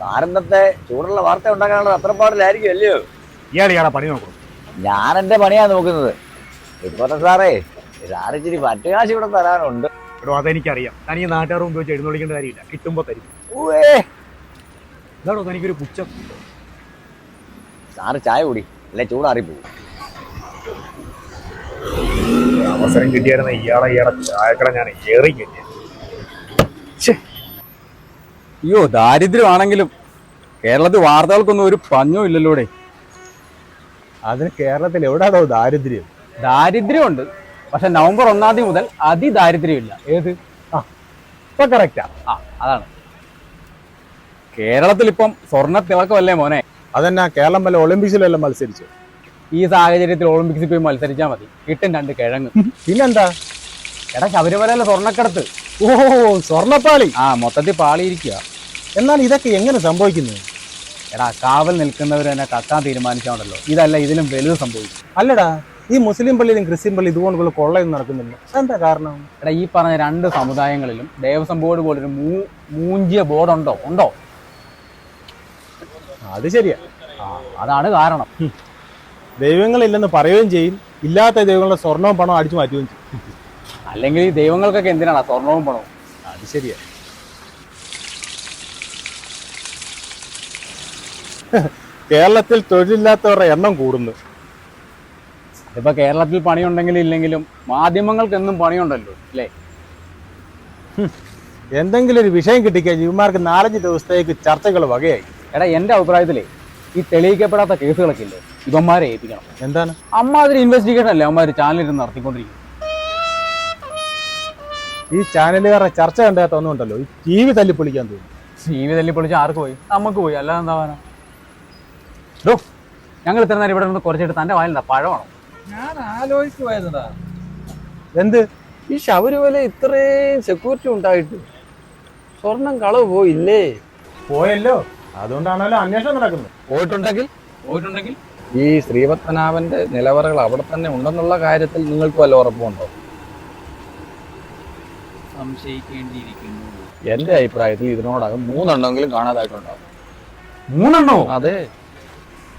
സാറിന്നത്തെ ചൂടുള്ള വാർത്ത ഉണ്ടാക്കാനുള്ള അത്രപ്പാടിലായിരിക്കും അല്ലയോ? ഇയാൾ ഇയാളെ പണി നോക്കണം. ഞാൻ എന്റെ പണിയാ നോക്കുന്നത്. ഇപ്പോഴത്തെ സാറേ സാറ് ഇച്ചിരി പറ്റുകാശ് ഇവിടെ തരാനുണ്ട് എടോ അതെനിക്കറിയാം. ഞാൻ ഈ നാട്ടുകാർ മുമ്പ് വെച്ച് എഴുന്നള്ളിക്കേണ്ട കാര്യമില്ല. കിട്ടുമ്പോൾ തരും. ഊവേ. ഇതാണോ തനിക്കൊരു പുച്ഛം? സാറ് ചായ കുടി. അല്ലെ ചൂടാറിപ്പോകും അവസരം കിട്ടിയായിരുന്ന ഇയാളെ ഇയാളെ ചായക്കട ഞാൻ ഏറി കിട്ടിയ അയ്യോ ദാരിദ്ര്യമാണെങ്കിലും കേരളത്തിൽ വാർത്തകൾക്കൊന്നും ഒരു പഞ്ഞോ ഇല്ലല്ലോടെ. അതിന് കേരളത്തിൽ എവിടെയാണോ ദാരിദ്ര്യം? ദാരിദ്ര്യമുണ്ട്. പക്ഷെ നവംബർ ഒന്നാം തീയതി മുതൽ അതിദാരിദ്ര്യമില്ല. ഏത്? ആ ഇപ്പൊ കറക്റ്റാ ആ. അതാണ്. കേരളത്തിൽ ഇപ്പം സ്വർണ തിളക്കമല്ലേ മോനെ? അതെന്നാ കേരളം വല്ല ഒളിമ്പിക്സിലെല്ലാം മത്സരിച്ചു? ഈ സാഹചര്യത്തിൽ ഒളിമ്പിക്സിൽ പോയി മത്സരിച്ചാൽ മതി. കിട്ടും രണ്ട് കിഴങ്ങ്. പിന്നെന്താ? എടാ ശബരിമലയിലെ സ്വർണക്കടത്ത്. ഓ സ്വർണപ്പാളി. ആ മൊത്തത്തിൽ പാളിയിരിക്കുക എന്നാൽ ഇതൊക്കെ എങ്ങനെ സംഭവിക്കുന്നത് എടാ കാവൽ നിൽക്കുന്നവർ തന്നെ കത്താൻ തീരുമാനിച്ചാണല്ലോ. ഇതല്ല ഇതിലും വലുത് സംഭവിക്കും. അല്ലടാ ഈ മുസ്ലിം പള്ളിയിലും ക്രിസ്ത്യൻ പള്ളി ഇതുകൊണ്ടുള്ള കൊള്ളയൊന്നും നടക്കുന്നില്ല. എന്താ കാരണം? എടാ ഈ പറഞ്ഞ രണ്ട് സമുദായങ്ങളിലും ദേവസ്വം ബോർഡ് പോലൊരു മൂ മൂഞ്ചിയ ബോർഡ് ഉണ്ടോ? ഉണ്ടോ അത് ശരിയാ. ആ അതാണ് കാരണം. ദൈവങ്ങളില്ലെന്ന് പറയുകയും ചെയ്യും. ഇല്ലാത്ത ദൈവങ്ങളുടെ സ്വർണവും പണവും അടിച്ചു മാറ്റുകയും ചെയ്യും. അല്ലെങ്കിൽ ഈ ദൈവങ്ങൾക്കൊക്കെ എന്തിനാണ്? സ്വർണവും പണവും. അത് ശരിയാ. കേരളത്തിൽ തൊഴിലില്ലാത്തവരുടെ എണ്ണം കൂടുന്നു. അതിപ്പോ കേരളത്തിൽ പണിയുണ്ടെങ്കിലും ഇല്ലെങ്കിലും മാധ്യമങ്ങൾക്ക് എന്നും പണിയുണ്ടല്ലോ അല്ലേ? എന്തെങ്കിലും ഒരു വിഷയം കിട്ടിക്കാൻ ജീവന്മാർക്ക് നാലഞ്ച് ദിവസത്തേക്ക് ചർച്ചകൾ വകയായി. എടാ എന്റെ അഭിപ്രായത്തിലേ ഈ തെളിയിക്കപ്പെടാത്ത കേസുകളൊക്കെ ഇല്ലേ? ഇവന്മാരെ ഏൽപ്പിക്കണം. എന്താണ്? അമ്മാതിരി ഇൻവെസ്റ്റിഗേഷൻ അല്ലേ അമ്മാര് ചാനലിരുന്ന് നടത്തിക്കൊണ്ടിരിക്കുന്നത്? ഈ ചാനലുകാരുടെ ചർച്ച കണ്ടാൽ തോന്നുന്നുണ്ടല്ലോ ഈ ടി വി തല്ലിപ്പൊളിക്കാൻ തോന്നുന്നു. ടി വി തല്ലി പൊളിച്ച് ആർക്ക് പോയി? നമുക്ക് പോയി. അല്ലാതെ എന്താ ഡോ ഞങ്ങൾ ഇത്ര നേരം ഇവിടെ നിന്ന് കുറച്ചിട്ട് തന്റെ വായിലെന്താ പഴമാണോ. ഞാൻ ആലോചിച്ചു പോയതാ. എന്ത്? ഈ ശബരിമല ഇത്രയും സെക്യൂരിറ്റി ഉണ്ടായിട്ട് സ്വർണം കളവ് പോയില്ലേ? പോയല്ലോ. അതുകൊണ്ടാണല്ലോ അന്വേഷണം നടക്കുന്നത്. പോയിട്ടുണ്ടെങ്കിൽ? പോയിട്ടുണ്ടെങ്കിൽ? ഈ ശ്രീപത്മനാഭന്റെ നിലവറകൾ അവിടെ തന്നെ ഉണ്ടെന്നുള്ള കാര്യത്തിൽ നിങ്ങൾക്ക് വല്ല ഉറപ്പുണ്ടോ സംശയിക്കേണ്ടിയിരിക്കുന്നു. എന്റെ അഭിപ്രായത്തിൽ ഇതിനോടകം മൂന്നെണ്ണമെങ്കിലും കാണാതായിട്ടുണ്ടാവും. മൂന്നെണ്ണോ അതെ.